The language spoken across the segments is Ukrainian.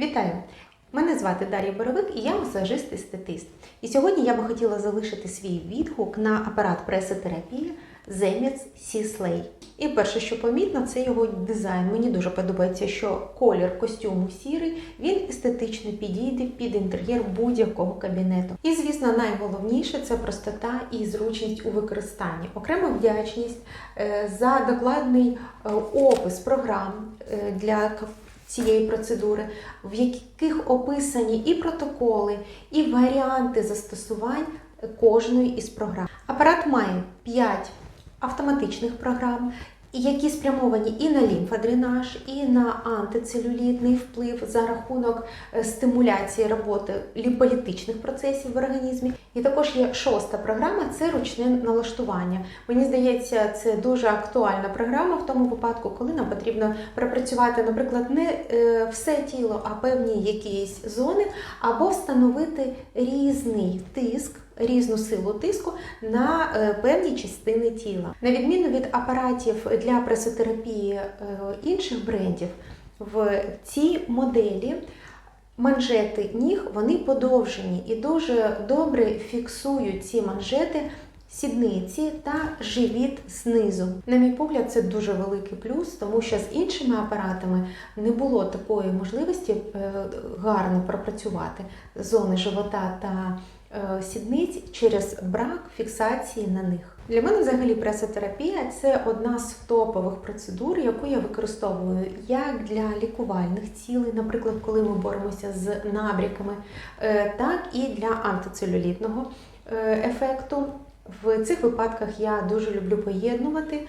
Вітаю! Мене звати Дар'я Боровик і я масажист естетист. І сьогодні я би хотіла залишити свій відгук на апарат пресотерапії Zemets C-Slay. І перше, що помітно, це його дизайн. Мені дуже подобається, що колір костюму сірий, він естетично підійде під інтер'єр будь-якого кабінету. І, звісно, найголовніше це простота і зручність у використанні. Окрема вдячність е, за докладний е, опис програм е, для цієї процедури, в яких описані і протоколи, і варіанти застосувань кожної із програм. Апарат має 5 автоматичних програм, які спрямовані і на лімфодренаж, і на антицелюлітний вплив за рахунок е, стимуляції роботи лімфолітичних процесів в організмі. І також є шоста програма це ручне налаштування. Мені здається, це дуже актуальна програма в тому випадку, коли нам потрібно пропрацювати, наприклад, не е, все тіло, а певні якісь зони, або встановити різний тиск. Різну силу тиску на е, певні частини тіла. На відміну від апаратів для пресотерапії е, інших брендів, в цій моделі манжети ніг вони подовжені і дуже добре фіксують ці манжети. Сідниці та живіт знизу. На мій погляд, це дуже великий плюс, тому що з іншими апаратами не було такої можливості е, гарно пропрацювати зони живота та сідниць через брак фіксації на них. Для мене взагалі пресотерапія це одна з топових процедур, яку я використовую як для лікувальних цілей, наприклад, коли ми боремося з набряками, е, так і для антицелюлітного е, ефекту. В цих випадках я дуже люблю поєднувати е,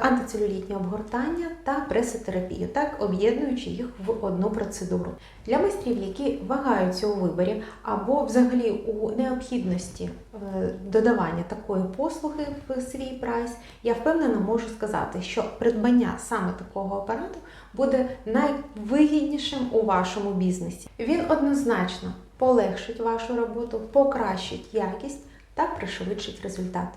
антицелюлітні обгортання та пресотерапію, так об'єднуючи їх в одну процедуру. Для майстрів, які вагаються у виборі або взагалі у необхідності е, додавання такої послуги в свій прайс, я впевнена можу сказати, що придбання саме такого апарату буде найвигіднішим у вашому бізнесі. Він однозначно полегшить вашу роботу, покращить якість та пришвидшить результат.